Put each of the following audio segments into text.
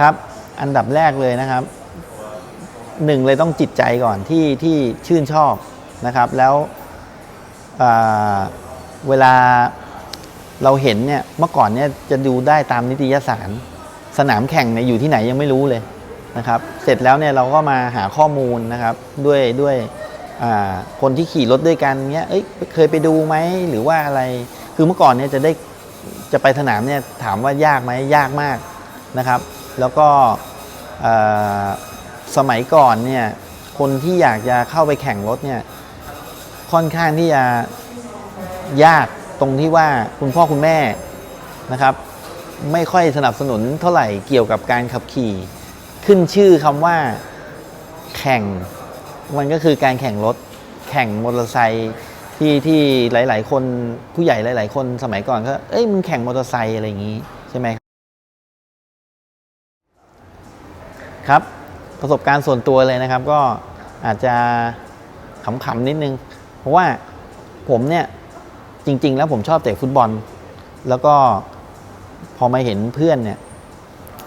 ครับ อันดับแรกเลยนะครับหนึ่งเลยต้องจิตใจก่อนที่ที่ชื่นชอบนะครับ แล้วอ่าเวลาเราเห็นเนี่ยเมื่อก่อนเนี่ยจะดูได้ตามนิตยสาร สนามแข่งเนี่ยอยู่ที่ไหนยังไม่รู้เลยนะครับ เสร็จแล้วเนี่ยเราก็มาหาข้อมูลนะครับด้วยด้วยคนที่ขี่รถด้วยกันเนี้ยเอ้ยเคยไปดูไหมหรือว่าอะไร คือเมื่อก่อนเนี่ยจะได้จะไปสนามเนี่ยถามว่ายากไหมยากมากนะครับ แล้วก็สมัยก่อนเนี่ยคนที่อยากจะเข้าไปแข่งรถเนี่ยค่อนข้างที่จะยากตรงที่ว่าคุณพ่อคุณแม่นะครับ ไม่ค่อยสนับสนุนเท่าไหร่เกี่ยวกับการขับขี่ ขึ้นชื่อคำว่าแข่งมันก็คือการแข่งรถ แข่งมอเตอร์ไซค์ที่ที่หลาย ๆ คนผู้ใหญ่หลาย ๆ คนสมัยก่อนก็เอ้ยมึงแข่งมอเตอร์ไซค์อะไรอย่างนี้ใช่ไหม ครับ ประสบการณ์ส่วนตัวเลยนะครับ ก็อาจจะขำๆนิดนึง เพราะว่าผมเนี่ยจริง ๆ แล้วผมชอบเตะฟุตบอล แล้วก็พอมาเห็นเพื่อนเนี่ย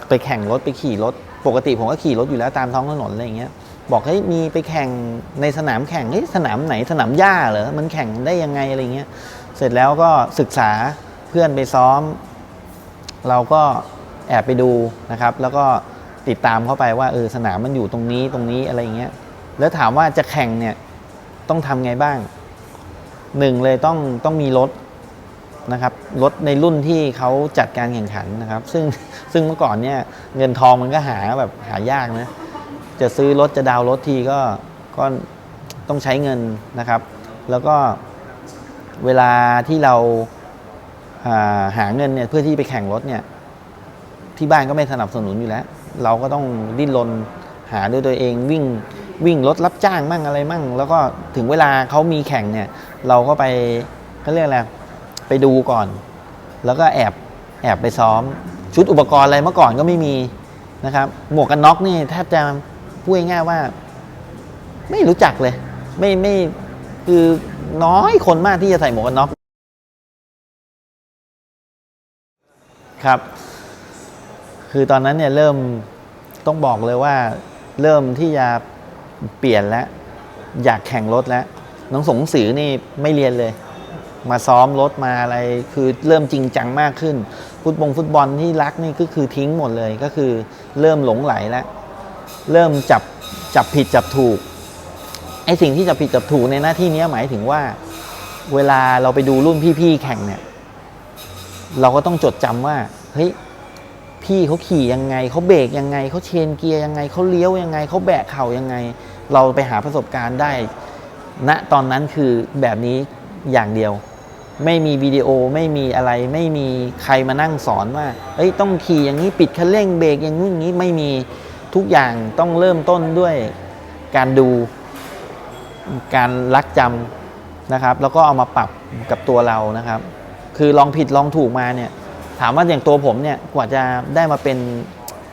ไปแข่งรถไปขี่รถ ปกติผมก็ขี่รถอยู่แล้วตามท้องถนนอะไรอย่างเงี้ยบอกเฮ้ยมีไปแข่งในสนามแข่งเฮ้ยสนามไหนสนามหญ้าเหรอมันแข่งได้ยังไงอะไรเงี้ย เสร็จแล้วก็ศึกษาเพื่อนไปซ้อม เราก็แอบไปดูนะครับ แล้วก็ ติดตามเข้าไปว่าเออสนามมันอยู่ตรงนี้ตรงนี้อะไรอย่างเงี้ยแล้วถามว่าจะแข่งเนี่ยต้องทำไงบ้างหนึ่งเลยต้องต้องมีรถนะครับรถในรุ่นที่เขาจัดการแข่งขันนะครับ ซึ่งซึ่งเมื่อก่อนเนี่ยเงินทองมันก็หาแบบหายากนะจะซื้อรถจะดาวน์รถทีก็ก็ต้องใช้เงินนะครับ แล้วก็เวลาที่เราหาเงินเนี่ยเพื่อที่ไปแข่งรถเนี่ยที่บ้านก็ไม่สนับสนุนอยู่แล้ว เราก็ต้องดิ้นรนหาด้วยตัวเองวิ่งวิ่งรถรับจ้างมั่งอะไรมั่ง แล้วก็ถึงเวลาเขามีแข่งเนี่ย เราก็ไปเขาเรียกอะไรไปดูก่อน แล้วก็แอบแอบไปซ้อม ชุดอุปกรณ์อะไรเมื่อก่อนก็ไม่มีนะครับ หมวกกันน็อกนี่แทบจะพูดง่ายว่า ไม่รู้จักเลย ไม่ไม่คือน้อยคนมากที่จะใส่หมวกกันน็อกครับ คือตอนนั้นเนี่ยเริ่มต้องบอกเลยว่าเริ่มที่จะเปลี่ยนแล้ว อยากแข่งรถแล้วหนังสงสือนี่ไม่เรียนเลย มาซ้อมรถมาอะไร คือเริ่มจริงจังมากขึ้น ฟุตบงฟุตบอลที่รักนี่ก็คือทิ้งหมดเลยก็คือเริ่มหลงไหลแล้ว เริ่มจับจับผิดจับถูกไอสิ่งที่จับผิดจับถูกในหน้าที่นี้หมายถึงว่า เวลาเราไปดูรุ่นพี่ๆแข่งเนี่ย เราก็ต้องจดจำว่าเฮ้ย พี่เขาขี่ยังไงเขาเบรกยังไงเขาเชนเกียร์ยังไงเขาเลี้ยวยังไงเขาแบะเข่ายังไง เราไปหาประสบการณ์ได้ณตอนนั้นคือแบบนี้อย่างเดียว ไม่มีวิดีโอไม่มีอะไร ไม่มีใครมานั่งสอนว่าเอ้ยต้องขี่อย่างนี้ปิดคันเร่งเบรกอย่างนู้นอย่างนี้ไม่มีทุกอย่างต้องเริ่มต้นด้วยการดูการรักจำนะครับ แล้วก็เอามาปรับกับตัวเรานะครับ คือลองผิดลองถูกมาเนี่ย ถามว่าอย่างตัวผมเนี่ยกว่าจะได้มาเป็น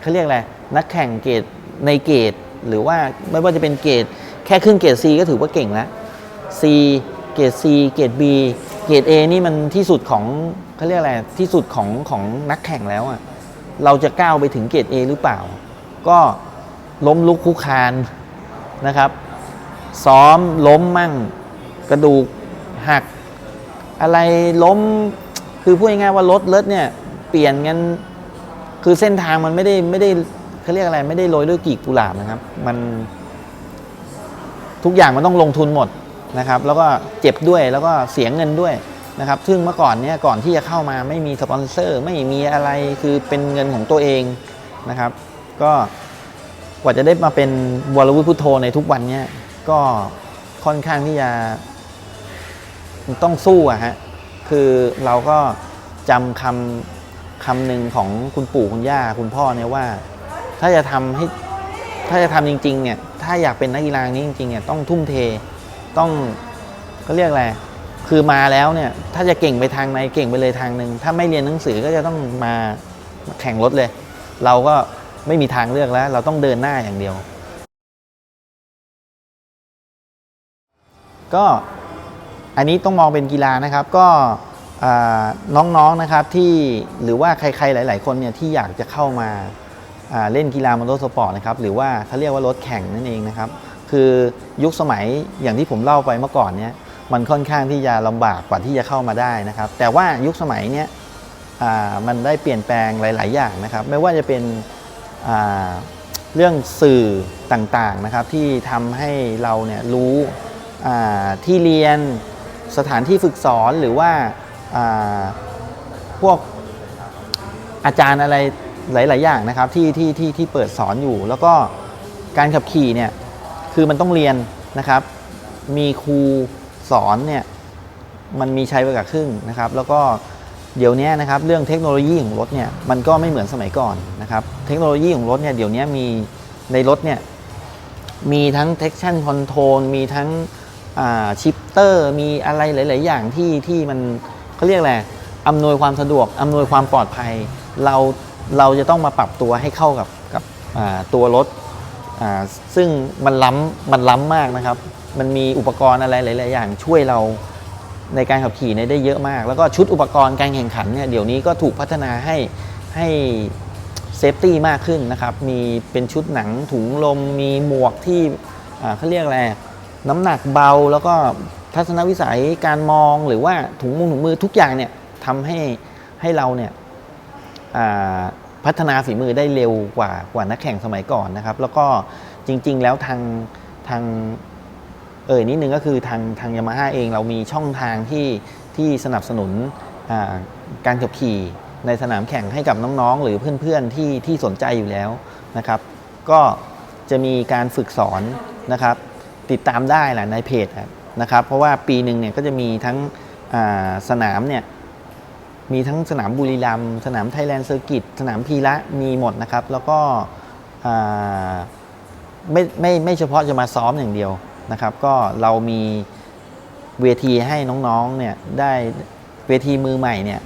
เขาเรียกอะไรนักแข่งเกรดในเกรดหรือว่าไม่ว่าจะเป็นเกรดแค่ขึ้นเกรด C ก็ถือว่าเก่งแล้ว C เกรด C เกรด B เกรด A นี่มันที่สุดของเขาเรียกอะไรที่สุดของของนักแข่งแล้วอะ่ะเราจะก้าวไปถึงเกรด A หรือเปล่า ก็ล้มลุกคุกคานนะครับ ซ้อมล้มมั่ง กระดูกหัก อะไรล้ม คือพูดง่ายๆว่ารถเลิศเนี่ยเปลี่ยนกันคือเส้นทางมันไม่ได้ไม่ได้เขาเรียกอะไร ไม่ได้โรยด้วยกีบกุหลาบนะครับ มัน ทุกอย่างมันต้องลงทุนหมดนะครับ แล้วก็เจ็บด้วยแล้วก็เสียเงินด้วยนะครับ ซึ่งเมื่อก่อนเนี่ยก่อนที่จะเข้ามาไม่มีสปอนเซอร์ ไม่มีอะไรคือเป็นเงินของตัวเองนะครับ ก็กว่าจะได้มาเป็นวรวุฒิพุทโธในทุกวันเนี่ยก็ค่อนข้างที่จะต้องสู้อะฮะ คือเราก็จำคำคำหนึ่งของคุณปู่คุณย่าคุณพ่อเนี่ยว่า ถ้าจะทำให้ถ้าจะทำจริงๆเนี่ยถ้าอยากเป็นนักกีฬานี้จริงๆเนี่ยต้องทุ่มเทต้องเขาเรียกอะไรคือมาแล้วเนี่ยถ้าจะเก่งไปทางไหนเก่งไปเลยทางหนึ่งถ้าไม่เรียนหนังสือก็จะต้องมาแข่งรถเลย เราก็ไม่มีทางเลือกแล้ว เราต้องเดินหน้าอย่างเดียว ก็ อันนี้ต้องมองเป็นกีฬานะครับก็น้องๆนะครับที่หรือว่าใครๆหลาย ๆ คนเนี่ยที่อยากจะเข้ามาเล่นกีฬามอเตอร์สปอร์ตนะครับหรือว่าเขาเรียกว่ารถแข่งนั่นเองนะครับคือยุคสมัยอย่างที่ผมเล่าไปเมื่อก่อนเนี้ยมันค่อนข้างที่จะลำบากกว่าที่จะเข้ามาได้นะครับ แต่ว่ายุคสมัยเนี้ยมันได้เปลี่ยนแปลงหลาย ๆ อย่างนะครับ ไม่ว่าจะเป็นเรื่องสื่อต่าง ๆ นะครับที่ทำให้เราเนี่ยรู้ที่เรียน สถานที่ฝึกสอนหรือว่าาพวกอาจารย์อะไรหลาย ๆ อย่างนะครับที่ที่ที่ที่เปิดสอนอยู่ แล้วก็การขับขี่เนี่ยคือมันต้องเรียนนะครับ มีครูสอนเนี่ยมันมีใช้ไปกับครึ่งนะครับ แล้วก็เดี๋ยวนี้นะครับเรื่องเทคโนโลยีของรถเนี่ยมันก็ไม่เหมือนสมัยก่อนนะครับ เทคโนโลยีของรถเนี่ยเดี๋ยวนี้มีในรถเนี่ยมีทั้ง traction control มีทั้ง ชิปเตอร์มีอะไรหลาย ๆ อย่างที่ที่มันเขาเรียกอะไรอำนวยความสะดวกอำนวยความปลอดภัย เราเราจะต้องมาปรับตัวให้เข้ากับกับตัวรถซึ่งมันล้ำมันล้ำมากนะครับ มันมีอุปกรณ์อะไรหลาย ๆ อย่างช่วยเราในการขับขี่เนี่ยได้เยอะมาก แล้วก็ชุดอุปกรณ์การแข่งขันเนี่ยเดี๋ยวนี้ก็ถูกพัฒนาให้ให้เซฟตี้มากขึ้นนะครับ มีเป็นชุดหนังถุงลม มีหมวกที่เขาเรียกอะไร น้ำหนักเบาแล้วก็ทัศนวิสัยการมองหรือว่าถุงมือถุงมือทุกอย่างเนี่ยทำให้ให้เราเนี่ยพัฒนาฝีมือได้เร็วกว่ากว่านักแข่งสมัยก่อนนะครับ แล้วก็จริง ๆ แล้วทางทางเอ่ยนิดนึงก็คือทางทางยามาฮ่าเองเรามีช่องทางที่ที่สนับสนุนการขับขี่ในสนามแข่งให้กับน้องๆ หรือเพื่อนๆที่ที่สนใจอยู่แล้วนะครับ ก็จะมีการฝึกสอนนะครับ ติดตามได้แหละในเพจนะครับ เพราะว่าปีหนึ่งเนี่ยก็จะมีทั้งสนามเนี่ยมีทั้งสนามบุรีรัมย์สนามไทยแลนด์เซอร์กิตสนามพีระมีหมดนะครับ แล้วก็ไม่ไม่ไม่เฉพาะจะมาซ้อมอย่างเดียวนะครับ ก็เรามีเวทีให้น้องๆเนี่ยได้เวทีมือใหม่เนี่ย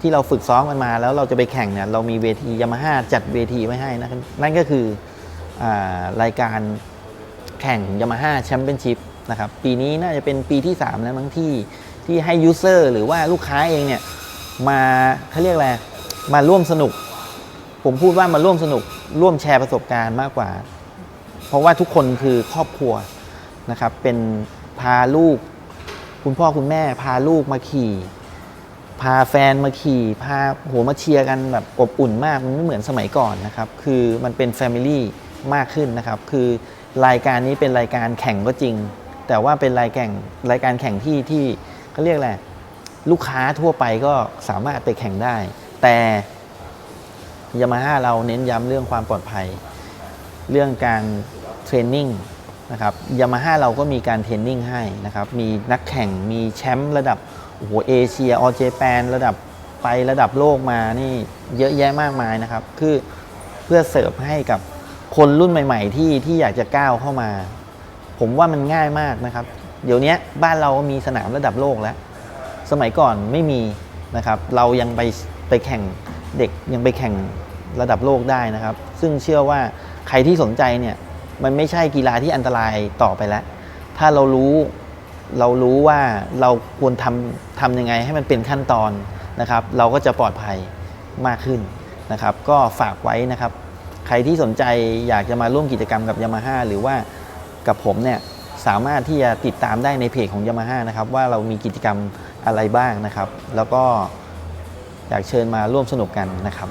ที่เราฝึกซ้อมกันมา แล้วเราจะไปแข่งเนี่ยเรามีเวทียามาฮ่าจัดเวทีไว้ให้นะนั่นก็คืออารายการ แข่ง Yamaha Championship นะครับปีนี้น่าจะเป็นปีที่ 3 แล้วมั้งที่ที่ให้ยูเซอร์หรือว่าลูกค้าเองเนี่ยมาเขาเรียกอะไรมาร่วมสนุก ผมพูดว่ามาร่วมสนุกร่วมแชร์ประสบการณ์มากกว่า เพราะว่าทุกคนคือครอบครัวนะครับเป็นพาลูก คุณพ่อคุณแม่พาลูกมาขี่ พาแฟนมาขี่ พาโหมาเชียร์กันแบบอบอุ่นมากมันไม่เหมือนสมัยก่อนนะครับ คือมันเป็นแฟมิลี่มากขึ้นนะครับ คือ รายการนี้เป็นรายการแข่งก็จริง แต่ว่าเป็นรายแข่งรายการแข่งที่ที่เขาเรียกอะไรลูกค้าทั่วไปก็สามารถไปแข่งได้ แต่ยามาฮ่าเราเน้นย้ำเรื่องความปลอดภัย เรื่องการเทรนนิ่งนะครับยามาฮ่าเราก็มีการเทรนนิ่งให้นะครับ มีนักแข่งมีแชมป์ระดับโอ้โหเอเชียออเจแปนระดับไประดับโลกมานี่เยอะแยะมากมายนะครับ คือเพื่อเสิร์ฟให้กับ คนรุ่นใหม่ ๆ ที่ที่อยากจะก้าวเข้ามา ผมว่ามันง่ายมากนะครับ เดี๋ยวนี้บ้านเรามีสนามระดับโลกแล้ว สมัยก่อนไม่มีนะครับ เรายังไปไปแข่งเด็กยังไปแข่งระดับโลกได้นะครับ ซึ่งเชื่อว่าใครที่สนใจเนี่ยมันไม่ใช่กีฬาที่อันตรายต่อไปแล้ว ถ้าเรารู้เรารู้ว่าเราควรทำทำยังไงให้มันเป็นขั้นตอนนะครับ เราก็จะปลอดภัยมากขึ้นนะครับ ก็ฝากไว้นะครับ ใครที่สนใจอยากจะมาร่วมกิจกรรมกับยามาฮ่าหรือว่ากับผมเนี่ยสามารถที่จะติดตามได้ในเพจของยามาฮ่านะครับว่าเรามีกิจกรรมอะไรบ้างนะครับ แล้วก็อยากเชิญมาร่วมสนุกกันนะครับ